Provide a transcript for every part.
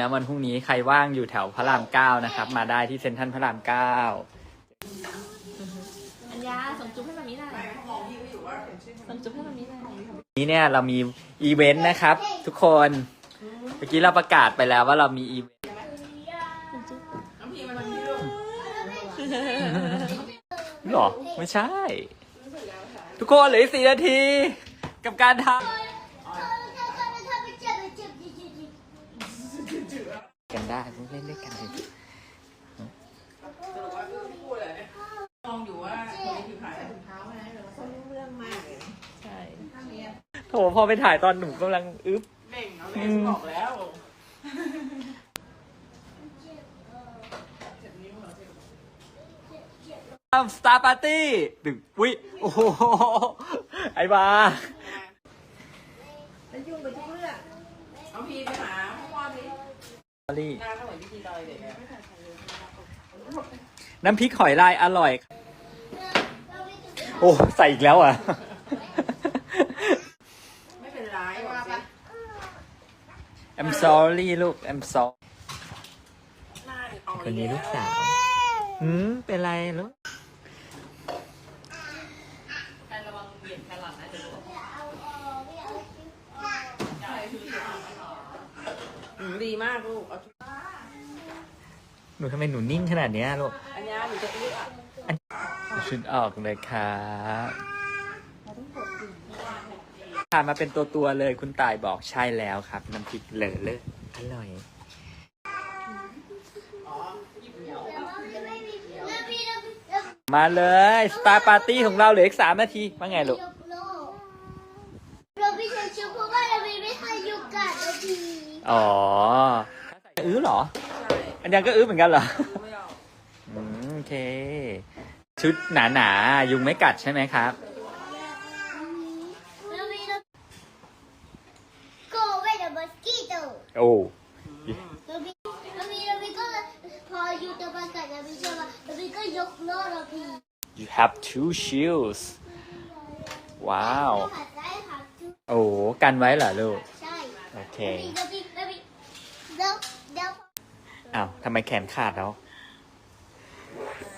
นะวันพรุ่งนี้ใครว่างอยู่แถวพระรามเก้านะครับ มาได้ที่เซ็นทรัลพระรามเก้าอัญญาส่งจุ๊บให้มามีหน่อยส่งจุ๊บให้มามีหน่อยนี้เนี่ยเรามีอีเวนต์นะครับ ทุกคนเมื่อกี้เราประกาศไปแล้วว่าเรามีอีเวนต์หรอ ไม่ใช่ ทุกคนเหลือสี่นาที กับการทำ กันได้พวกเล่นด้วยกันเลยมองอยู่ว่าคนนี้คือใครใช่โถพอไปถ่ายตอนหนูกำลังอึ๊บเบ่งเอาเลยบอกแล้วสตาร์ปาร์ตี้ดึงวิโอ้โห ไอ้บ้าเอาพีไปหาพ่อดิ ลี่หน้าก็เหมือนพี่ทีตอยเด็กน้ำพริกหอยลายอร่อย โอ้ ใส่อีกแล้วอะ ไม่เป็นไรบอกสิ I'm sorry ลูก I'm sorry หน้าเนี่ยเอาคนนี้ลูกสาวหืม เป็นไรลูก ระวังเบียดแครอทนะเดี๋ยวหนู ดีมากลูกเอาหนูทำไมหนูนิ่งขนาดเนี้ยลูก อันนี้หนูจะอื้ออะชุดออกเลยครับทานมาเป็นตัวตัวๆเลยคุณตายบอกใช่แล้วครับ น้ำพริกเหลอเลยอร่อยมาเลย สตาร์ปาร์ตี้ของเราเหลืออีกสามนาที ว่าไงลูก เราไม่ใช่ชุดเพราะว่าเราไม่ให้ยุกัดนาที อ๋ออื้อเหรอใช่อันยังก็อื้อเหมือนกันเหรอไม่เอาอืมโอเค ชุดหนาหนาๆยุงไม่กัดใช่ไหมครับเราไม่เรา go away the mosquito โอ้เราไม่เราไม่เราไม่ก็พออยู่ตัวประกัดเราไม่ใช่ว่าเราไม่ก็ยกโล่เราพี่ you have two shields ว้าวหัดได้ค่ะจุ๊บโอ้กันไว้เหรอลูก ใช่โอเค เราพี่เราพี่เราเดี๋ยว อ้าวทำไมแขนขาดแล้ว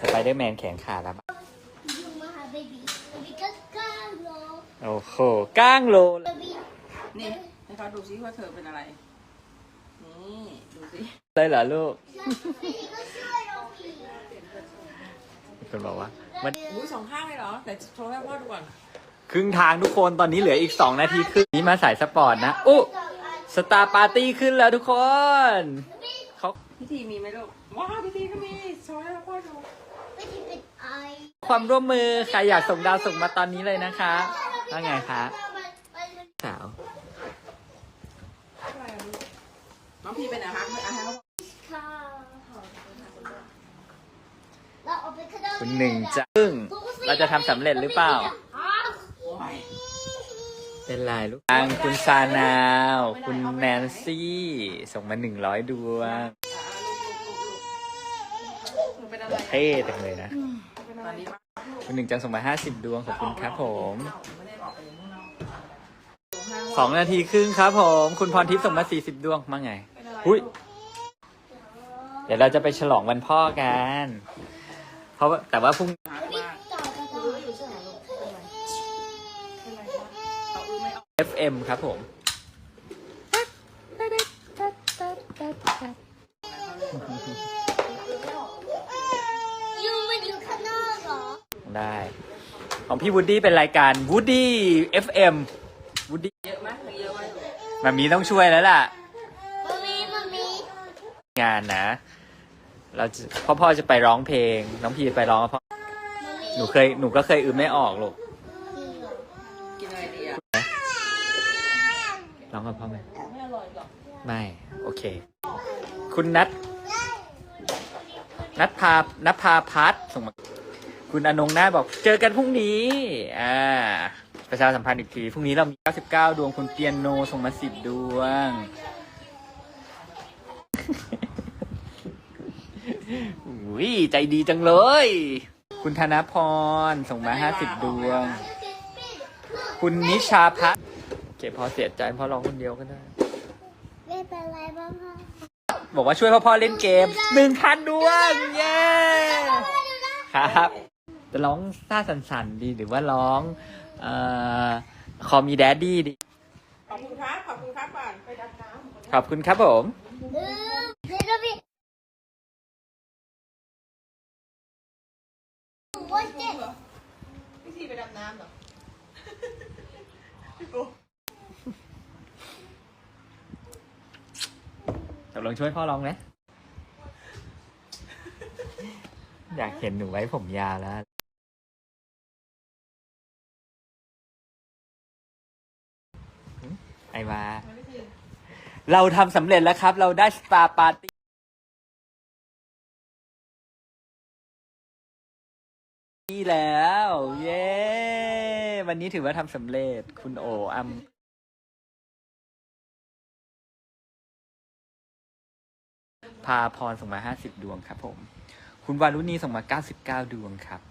สไปเดอร์แมนแขนขาดแล้วยุงมาหาเบบี้เราพี่ก็กล้าโลโอ้โหก้างโลเราพี่นี่ให้เขาดูซิว่าเธอเป็นอะไร นี่ดูสิเลยเหรอลูกพี่ก็ช่วยเราพี่มีคนบอกว่า มันอุ้ยสองข้างเลยเหรอ แต่โชว์ให้พ่อดูก่อน ครึ่งทางทุกคนตอนนี้เหลืออีก 2 นาทีครึ่งนี้มาสายสปอร์ตนะ อุ๊ สตาร์ปาร์ตี้ขึ้นแล้วทุกคนเขา พิธีมีไหมลูก ว้าวพิธีก็มีโชว์ให้พ่อดูไม่ที่เป็นไอความร่วมมือใครอยากส่งดาวส่งมาตอนนี้เลยนะคะว่าไงคะสาวน้องพีเป็นอะไรคะไม่เอาให้เขาคุณหนึ่งจะซึ่งเราจะทำสำเร็จหรือเปล่าโอ้ยเป็นไรลูกทางคุณซานาว คุณแนนซี่ ส่งมาหนึ่งร้อยดวงหนู เป็นอะไรเท่จังเลยนะตอนนี้ป้าคุณหนึ่งจังส่งมาห้าสิบดวงขอบคุณครับผมไม่ได้ออกไปข้างนอกสองนาทีครึ่งครับผม คุณพรทิพย์ส่งมาสี่สิบดวงมาไงอุ้ยเดี๋ยวเราจะไปฉลองวันพ่อกัน เพราะว่าแต่ว่าพรุ่งเขาอื้อไม่ออก FM ครับผม ยูมันอยู่ข้างนอกเหรอ ได้ ของพี่วูดดี้เป็นรายการวูดดี้ FM วูดดี้เยอะไหมเยอะไหมมามีต้องช่วยแล้วล่ะ มามีมามีงานนะ เราจะพ่อพ่อจะไปร้องเพลง น้องพีไปร้องกับพ่อมามีหนูเคยหนูก็เคยอืมไม่ออกลูกกินอะไรดีอะร้องกับพ่อไหมไม่อร่อยหรอกไม่ โอเค คุณนัทนัทพานัทพาพัฒน์ส่งมา คุณอนงหน้าบอกเจอกันพรุ่งนี้ อ่า ประชาสัมพันธ์อีกที พรุ่งนี้เรามี 99 ดวงคุณเปียโนส่งมา 10 ดวง อุ้ยใจดีจังเลย คุณธนพรส่งมา 50 ดวง คุณนิชาพัฒน์เก็บพอเสียใจเพราะร้องคนเดียวก็ได้ ไม่เป็นไรบ้างค่ะบอกว่าช่วยพ่อพ่อเล่นเกมหนึ่งพันดวง เย้ ครับ จะร้องซ่าสันๆดีหรือว่าร้องเอ่อคอมีแดดดี้ดี ขอบคุณครับ ขอบคุณครับก่อนไปดับน้ำ ขอบคุณครับผมเออเดี๋ยวเราไปโอ้ยเจ๊พี่ทีไปดำน้ำเหรอตกลงช่วยพ่อร้องไหม อยากเห็นหนูไว้ผมยาวแล้ว ไอวาเราทำสำเร็จแล้วครับ เราได้สปาร์ปาร์ตี้แล้ว เย้ วันนี้ถือว่าทำสำเร็จคุณโออัมพาพรส่งมาห้าสิบดวงครับผม คุณวารุณีส่งมาเก้าสิบเก้าดวงครับ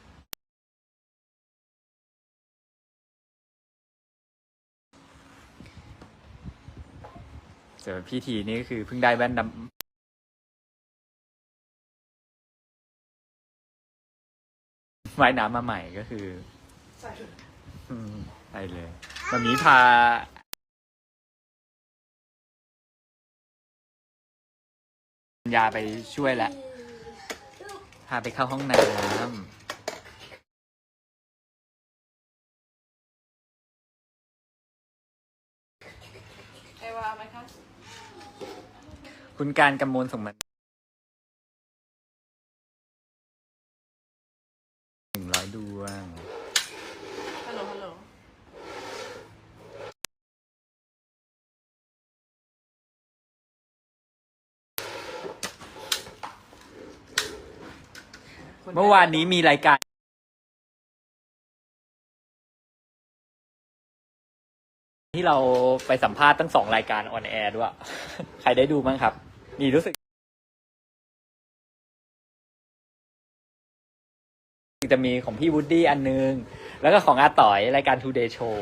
ส่พี่ทีนี่ก็คือเพิ่งได้แว่นดำว่ายน้ำมาใหม่ก็คือใส่เลยวันนี้พา ยาไปช่วยแล้วพาไปเข้าห้องน้ำ วาเอาไหมคะ คุณการกำมลส่งมาหนึ่งร้อยดวง ฮัลโหล ฮัลโหล เมื่อวานนี้มีรายการ ที่เราไปสัมภาษณ์ตั้งสองรายการออนแอร์ด้วย ใครได้ดูบ้างครับ มีรู้สึก จะมีของพี่วูดดี้อันนึง แล้วก็ของอาต่อยรายการ Today Show